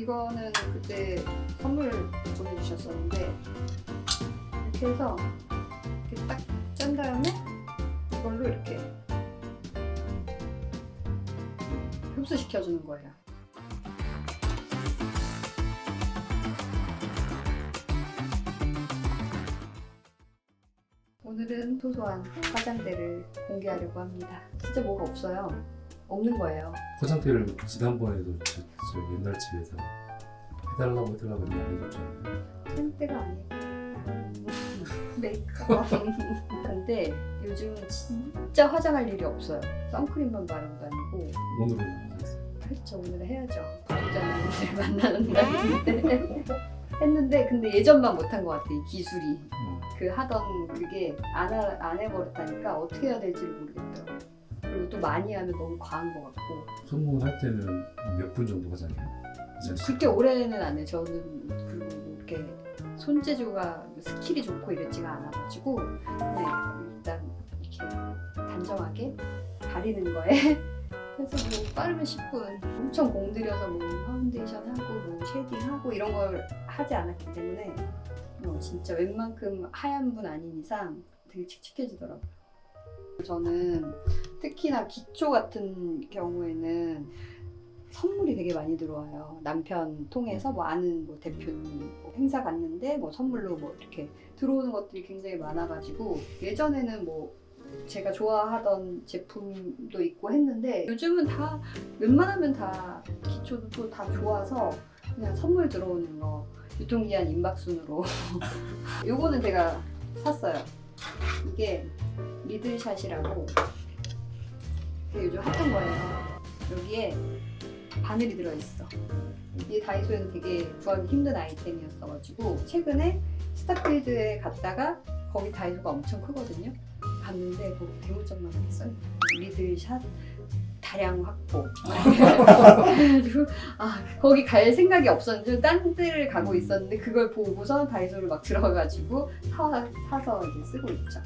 이거는 그때 선물 보내주셨었는데 이렇게 해서 이렇게 딱 짠 다음에 이걸로 이렇게 흡수시켜주는 거예요. 오늘은 소소한 화장대를 공개하려고 합니다. 진짜 뭐가 없어요. 없는 거예요. 화장대를 지난번에도 저, 저 옛날 집에서 해달라고 해달라고 했는데 안 해줬잖아요. 템때가 아니고 메이크업 근데 요즘 진짜 화장할 일이 없어요. 선크림만 바르고 다니고. 오늘은. 그렇죠. 오늘 해야죠. 부자님들 만나는 날인데. 했는데 근데 예전만 못한 것 같아 이 기술이. 음. 그 하던 그게 안, 하- 안 해버렸다니까 어떻게 해야 될지 모르겠더라고 그리고 또 많이 하면 너무 과한 것 같고 성공할 때는 몇 분 정도 하잖아요. 이제 그렇게 오래는 안 해. 저는 그리고 이렇게 손재주가 스킬이 좋고 이랬지가 않아가지고 그냥 일단 이렇게 단정하게 가리는 거에 그래서 뭐 빠르면 10분 엄청 공들여서 뭐 파운데이션 하고 뭐 쉐딩 하고 이런 걸 하지 않았기 때문에 어, 진짜 웬만큼 하얀 분 아닌 이상 되게 칙칙해지더라고요. 저는 특히나 기초 같은 경우에는 선물이 되게 많이 들어와요. 남편 통해서 뭐 아는 뭐 대표님 뭐 행사 갔는데 뭐 선물로 뭐 이렇게 들어오는 것들이 굉장히 많아가지고 예전에는 뭐 제가 좋아하던 제품도 있고 했는데 요즘은 다 웬만하면 다 기초도 또 다 좋아서 그냥 선물 들어오는 거 유통기한 임박순으로 요거는 제가 샀어요. 이게 리들샷이라고 되게 요즘 핫한 거예요. 여기에 바늘이 들어있어. 이게 다이소에는 되게 구하기 힘든 아이템이었어가지고 최근에 스타필드에 갔다가 거기 다이소가 엄청 크거든요. 갔는데 거기 대문짝만 했어요. 리들샷 다량 확보. 그래가지고 아 거기 갈 생각이 없었는데 딴 데를 가고 있었는데 그걸 보고서 다이소를 막 들어가가지고 사, 사서 이제 쓰고 있죠.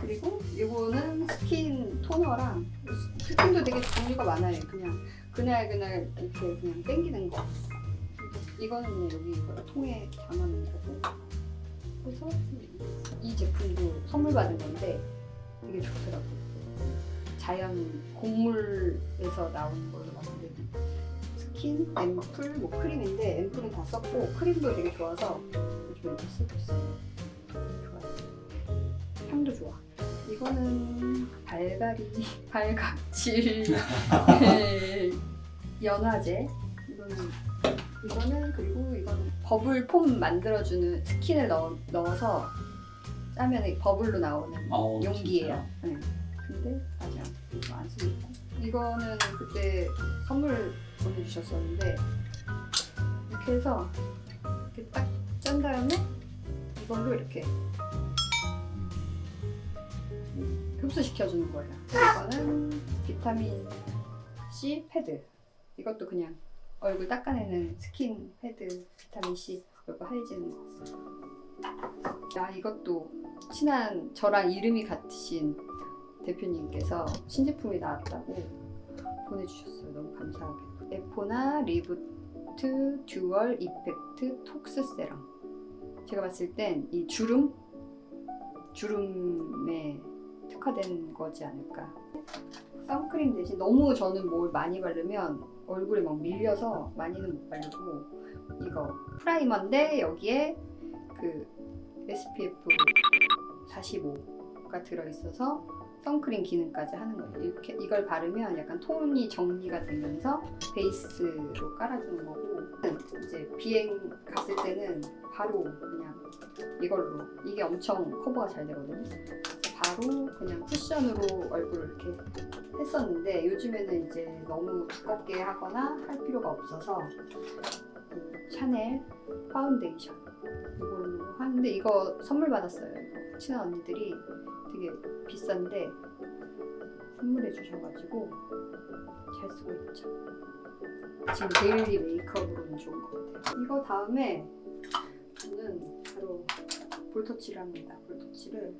그리고 이거는 스킨 토너랑 스킨도 되게 종류가 많아요. 그냥 그날 그날 이렇게 그냥 땡기는 거. 이거는 여기 이걸 통에 담아놓는 거고. 그래서 이 제품도 선물 받은 건데 되게 좋더라고요. 자연 곡물에서 나오는 걸로 만든 스킨, 앰플, 뭐 크림인데 앰플은 다 썼고 크림도 되게 좋아서 요즘 이렇게 쓰고 있어요. 향도 좋아. 이거는 발가리, 발각질 네. 연화제. 이거는 이거는 그리고 이거는 버블 폼 만들어주는 스킨을 넣어, 넣어서 짜면 이 버블로 나오는 어, 용기예요. 네. 근데 아직 안, 이거 안 씁니다. 이거는 그때 선물 보내주셨었는데 이렇게 해서 이렇게 딱 짠 다음에 이걸로 이렇게 흡수시켜주는 거예요. 이거는 비타민 C 패드. 이것도 그냥 얼굴 닦아내는 스킨 패드 비타민 C 얼굴 하얘지는 거. 야 이것도 친한 저랑 이름이 같으신 대표님께서 신제품이 나왔다고 보내주셨어요. 너무 감사하게. 에포나 리부트 듀얼 이펙트 톡스 세럼. 제가 봤을 땐 이 주름 주름에 특화된 거지 않을까. 선크림 대신 너무 저는 뭘 많이 바르면 얼굴에 막 밀려서 많이는 못 바르고 이거 프라이머인데 여기에 그 SPF 45가 들어있어서 선크림 기능까지 하는 거예요. 이렇게 이걸 바르면 약간 톤이 정리가 되면서 베이스로 깔아주는 거고 이제 비행 갔을 때는 바로 그냥 이걸로 이게 엄청 커버가 잘 되거든요. 바로 그냥 쿠션으로 얼굴을 이렇게 했었는데 요즘에는 이제 너무 두껍게 하거나 할 필요가 없어서 그 샤넬 파운데이션 이걸로 하는데 이거 선물 받았어요. 이거 친한 언니들이 되게 비싼데 선물해 주셔가지고 잘 쓰고 있죠. 지금 데일리 메이크업으로는 좋은 것 같아요. 이거 다음에 저는 바로 볼터치를 합니다. 볼터치를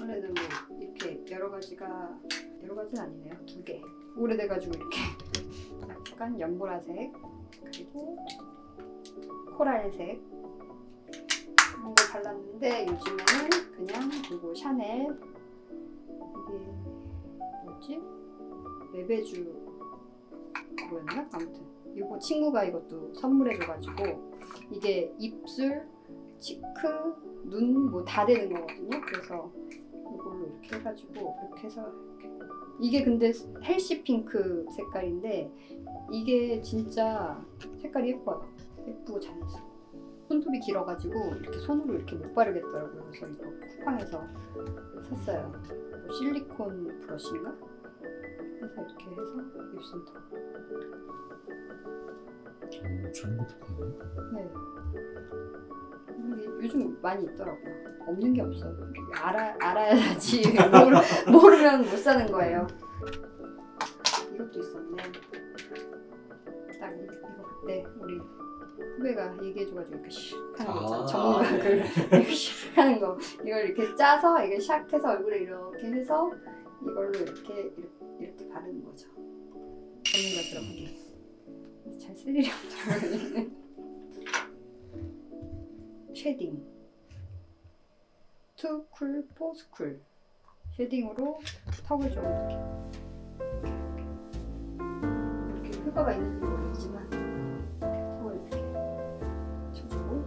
원래는 뭐 이렇게 여러 가지가 여러 가지는 아니네요. 두 개. 오래돼가지고 이렇게 약간 연보라색 그리고 코랄색 이런 거 발랐는데 요즘에는 그냥 그리고 샤넬 이게 뭐지? 레베주 뭐였나? 아무튼 이거 친구가 이것도 선물해줘가지고 이게 입술, 치크, 눈 뭐 다 되는 거거든요. 그래서 이걸로 이렇게 해가지고 이렇게 해서 이렇게. 이게 근데 헬시 핑크 색깔인데 이게 진짜 색깔이 예뻐요. 예쁘고 자연스러워. 손톱이 길어가지고 이렇게 손으로 이렇게 못 바르겠더라고요. 그래서 이거 쿠팡에서 샀어요. 뭐 실리콘 브러쉬인가? 해서 이렇게 해서 입손톱. 오, 것도 파네. 네. 요즘 많이 있더라고요. 없는 게 없어요. 알아 알아야지. 모르, 모르면 못 사는 거예요. 이것도 있었네. 딱 이거 그때 우리 후배가 얘기해줘가지고 이렇게 샥 하는 거 있잖아. 아, 전문가 네. 그 이렇게 샥 하는 거 이걸 이렇게 짜서 이게 샥 해서 얼굴에 이렇게 해서 이걸로 이렇게 이렇게, 이렇게 바르는 거죠. 전문가스럽게. 잘 쓸 일이 없더라고요. 쉐딩. 투쿨 포스 쿨. 쉐딩으로 턱을 좀 이렇게. 이렇게 효과가 있는지 모르겠지만 턱을 이렇게 쳐주고.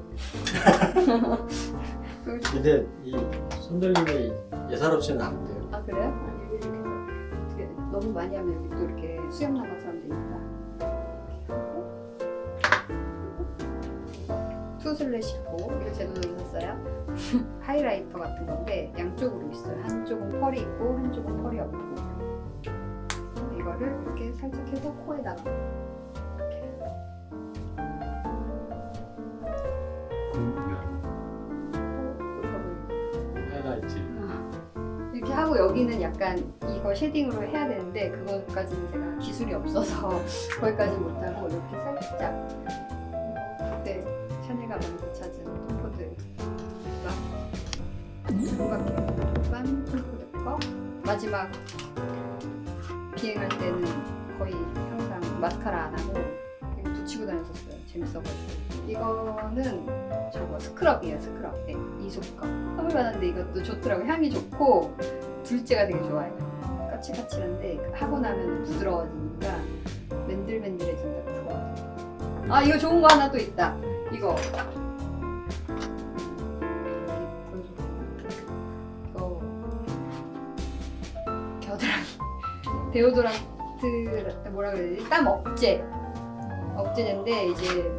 근데 이 손들림이 예사롭지는 않은데요. 아 그래요? 이렇게 해서 어떻게 너무 많이 하면 여기 또 이렇게 수염 나는 사람 되니까 그리고 투 슬래시 고 이거 제 돈으로 샀어요. 하이라이터 같은 건데 양쪽으로 있어요. 한쪽은 펄이 있고 한쪽은 펄이 없고 이거를 이렇게 살짝 해서 코에다가 이렇게 코 이거를 하이라이트. 이렇게 하고 여기는 약간 이거 쉐딩으로 해야 되는데 그것까지는 제가 기술이 없어서 거기까지 못하고 이렇게 살짝 그 때 샤넬 가방에서 찾은 톰포드 만 톰포드 거 마지막 비행할 때는 거의 항상 마스카라 안 하고 붙이고 다녔었어요. 재밌어가지고. 이거는 저거 스크럽이에요 스크럽. 네, 이솝 거 선물 받았는데 이것도 좋더라고. 향이 좋고 둘째가 되게 좋아요. 까칠까칠한데 하고 나면 부드러워지니까 맨들맨들해진다고 좋아요. 아 이거 좋은 거 하나 또 있다 이거. 이거. 겨드랑이. 데오도란트 뭐라 그래야 되지? 땀 억제. 억제제인데 이제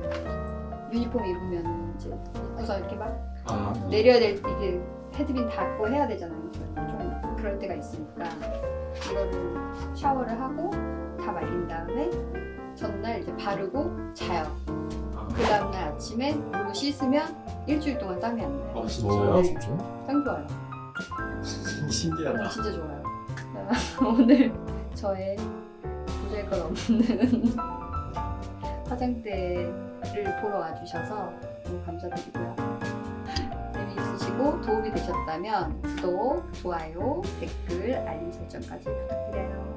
유니폼 입으면 이제 입고서 이렇게 막 아, 내려야 될때 이게 헤드빈 닫고 해야 되잖아요. 좀 그럴 때가 있으니까. 이거를 샤워를 하고 다 말린 다음에 전날 이제 바르고 자요. 아, 그 다음날 아침에 물로 씻으면 일주일 동안 땀이 안 나요. 어, 와 진짜요? 진짜? 땀 좋아요. 신기하다. 어, 진짜 좋아요. 오늘 저의 보잘것 없는 화장대를 보러 와주셔서 너무 감사드리고요. 재미있으시고 도움이 되셨다면 구독, 좋아요, 댓글, 알림 설정까지 부탁드립니다.